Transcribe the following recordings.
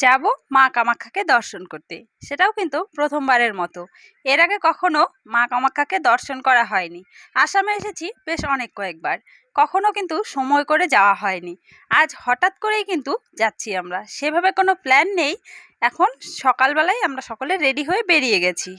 যাব মা কামাখ্যাকে দর্শন করতে। সেটাও কিন্তু প্রথমবারের মতো। এর আগে কখনো মা কামাখ্যাকে দর্শন করা হয়নি। আসামে এসেছি বেশ অনেক কয়েকবার। কখনো কিন্তু সময় করে যাওয়া হয়নি। আজ হঠাৎ করেই কিন্তু যাচ্ছি আমরা। সেভাবে কোনো প্ল্যান নেই। এখন সকালবেলায় আমরা সকলে রেডি হয়ে বেরিয়ে গেছি।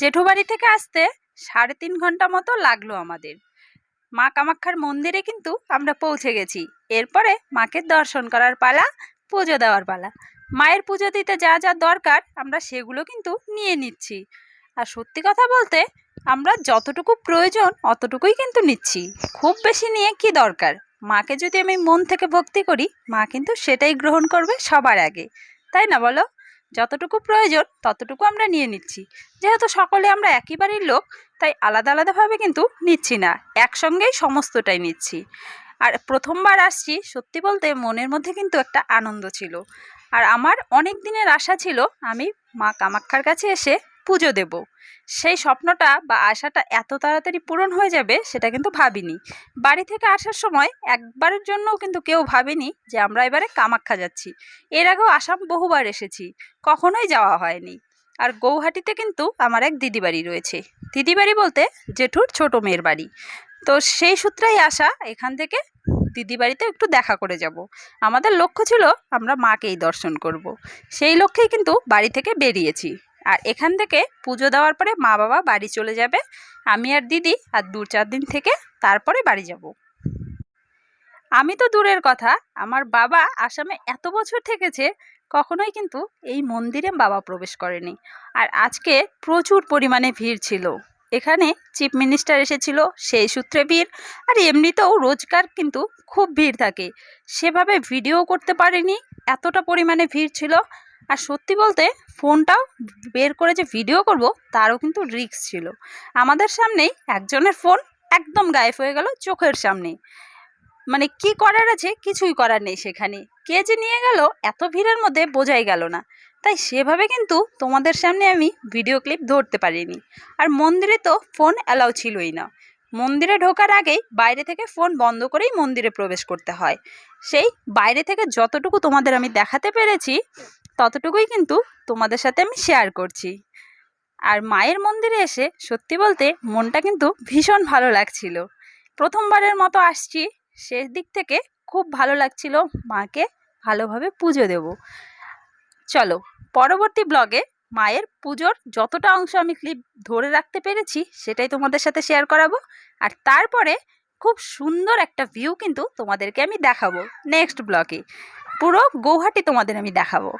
জেঠু বাড়ি থেকে আসতে সাড়ে তিন ঘণ্টা মতো লাগল আমাদের। মা কামাখ্যার মন্দিরে কিন্তু আমরা পৌঁছে গেছি। এরপরে মাকে দর্শন করার পালা, পুজো দেওয়ার পালা। মায়ের পুজো দিতে যা যা দরকার আমরা সেগুলো কিন্তু নিয়ে নিচ্ছি। আর সত্যি কথা বলতে আমরা যতটুকু প্রয়োজন অতটুকুই কিন্তু নিচ্ছি। খুব বেশি নিয়ে কি দরকার? মাকে যদি আমি মন থেকে ভক্তি করি, মা কিন্তু সেটাই গ্রহণ করবে সবার আগে। তাই না বলো? যতটুকু প্রয়োজন ততটুকু আমরা নিয়ে নিচ্ছি। যেহেতু সকলে আমরা একই বাড়ির লোক, তাই আলাদা আলাদাভাবে কিন্তু নিচ্ছি না, একসঙ্গেই সমস্তটাই নিচ্ছি। আর প্রথমবার আসছি, সত্যি বলতে মনের মধ্যে কিন্তু একটা আনন্দ ছিল। আর আমার অনেক দিনের আশা ছিল, আমি মা কামাক্ষার কাছে এসে পুজো দেব। সেই স্বপ্নটা বা আশাটা এত তাড়াতাড়ি পূরণ হয়ে যাবে সেটা কিন্তু ভাবিনি। বাড়ি থেকে আসার সময় একবারের জন্যও কিন্তু কেউ ভাবেনি যে আমরা এবারে কামাখ্যা যাচ্ছি। এর আগেও আসাম বহুবার এসেছি, কখনোই যাওয়া হয়নি। আর গৌহাটিতে কিন্তু আমার এক দিদি বাড়ি রয়েছে। দিদি বাড়ি বলতে জেঠুর ছোট মেয়ের বাড়ি। তো সেই সূত্রেই আসা, এখান থেকে দিদি বাড়িতে একটু দেখা করে যাব। আমাদের লক্ষ্য ছিল আমরা মাকেই দর্শন করব। সেই লক্ষ্যেই কিন্তু বাড়ি থেকে বেরিয়েছি। আর এখান থেকে পুজো দেওয়ার পরে মা বাবা বাড়ি চলে যাবে। আমি আর দিদি আর দু চার দিন থেকে তারপরে বাড়ি যাব। আমি তো দূরের কথা, আমার বাবা আসামে এত বছর থেকেছে, কখনোই কিন্তু এই মন্দিরে বাবা প্রবেশ করেনি। আর আজকে প্রচুর পরিমাণে ভিড় ছিল। এখানে চিফ মিনিস্টার এসেছিল, সেই সূত্রে ভিড়, আর এমনিতেও রোজকার কিন্তু খুব ভিড় থাকে। সেভাবে ভিডিও করতে পারিনি, এতটা পরিমাণে ভিড় ছিল আর সত্যি বলতে ফোনটাও বের করে যে ভিডিও করব, তারও কিন্তু রিস্ক ছিল। আমাদের সামনেই একজনের ফোন একদম গায়েব হয়ে গেল চোখের সামনে। মানে কি করার আছে কিছুই করার নেই সেখানে। কে যে নিয়ে গেল এত ভিড়ের মধ্যে বোঝাই গেল না। তাই সেভাবে কিন্তু তোমাদের সামনে আমি ভিডিও ক্লিপ ধরতে পারিনি। আর মন্দিরে তো ফোন অ্যালাউ ছিলই না। মন্দিরে ঢোকার আগেই বাইরে থেকে ফোন বন্ধ করেই মন্দিরে প্রবেশ করতে হয়। সেই বাইরে থেকে যতটুকু তোমাদের আমি দেখাতে পেরেছি ততটুকুই কিন্তু তোমাদের সাথে আমি শেয়ার করছি। আর মায়ের মন্দিরে এসে সত্যি বলতে মনটা কিন্তু ভীষণ ভালো লাগছিল। প্রথমবারের মতো আসছি শেষ দিক থেকে খুব ভালো লাগছিল মাকে ভালোভাবে পুজো দেব। চলো, পরবর্তী ব্লগে মায়ের পুজোর যতটা অংশ আমি ক্লিপ ধরে রাখতে পেরেছি, সেটাই তোমাদের সাথে শেয়ার করাবো। আর তারপরে খুব সুন্দর একটা ভিউ কিন্তু তোমাদেরকে আমি দেখাবো। নেক্সট ব্লগে পুরো গৌহাটি তোমাদের আমি দেখাবো।